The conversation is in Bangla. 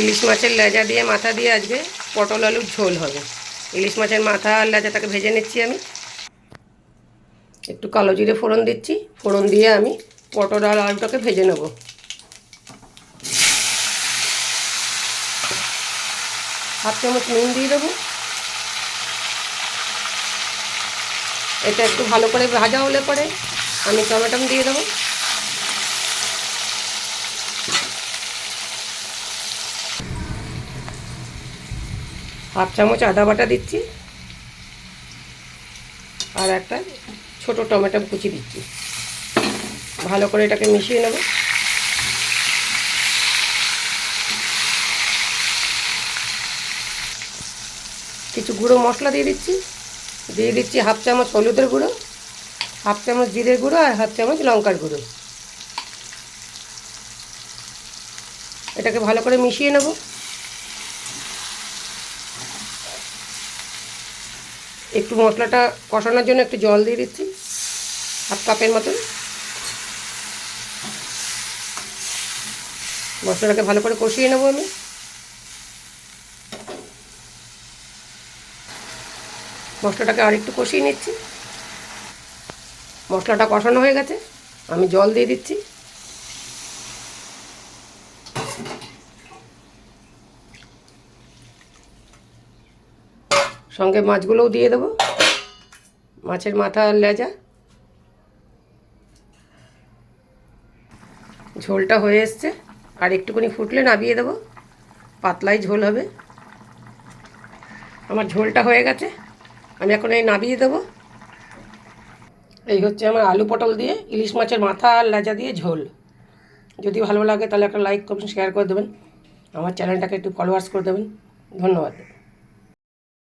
ইলিশ মাছের লেজা দিয়ে মাথা দিয়ে আজকে পটল আলুর ঝোল হবে। ইলিশ মাছের মাথা আর লেজাটাকে ভেজে নিচ্ছি আমি। একটু কালো জিরে ফোড়ন দিচ্ছি, ফোড়ন দিয়ে আমি পটল আর আলুটাকে ভেজে নেব। হাফ চামচ নুন দিয়ে দেবো। এটা একটু ভালো করে ভাজা হলে পরে আমি টমেটো দিয়ে দেবো। হাফ চামচ আদা বাটা দিচ্ছি। আর একটা ছোট টমেটো কুচি দিচ্ছি। ভালো করে এটাকে মিশিয়ে নেব। কিছু গুঁড়ো মশলা দিয়ে দিচ্ছি। দিয়ে দিচ্ছি হাফ চামচ হলুদের গুঁড়ো, হাফ চামচ জিরের গুঁড়ো আর হাফ চামচ লঙ্কার গুঁড়ো। এটাকে ভালো করে মিশিয়ে নেব। একটু মশলাটা কষানোর জন্য একটু জল দিয়ে দিচ্ছি, হাফ কাপের মতন। মশলাটাকে ভালো করে কষিয়ে নেব আমি। মশলাটাকে আর একটু কষিয়ে নিচ্ছি। মশলাটা কষানো হয়ে গেছে, আমি জল দিয়ে দিচ্ছি। সঙ্গে মাছগুলোও দিয়ে দেবো। মাছের মাথা আর লেজা। ঝোলটা হয়ে এসছে। আর একটুখানি ফুটলে নামিয়ে দেবো। পাতলাই ঝোল হবে। আমার ঝোলটা হয়ে গেছে। আমি এখন এই নামিয়ে দেবো। এই হচ্ছে আমার আলু পটল দিয়ে ইলিশ মাছের মাথা আর লেজা দিয়ে ঝোল। যদি ভালো লাগে তাহলে একটা লাইক, কমেন্ট শেয়ার করে দেবেন। আমার চ্যানেলটাকে একটু ফলোয়ার্স করে দেবেন। ধন্যবাদ।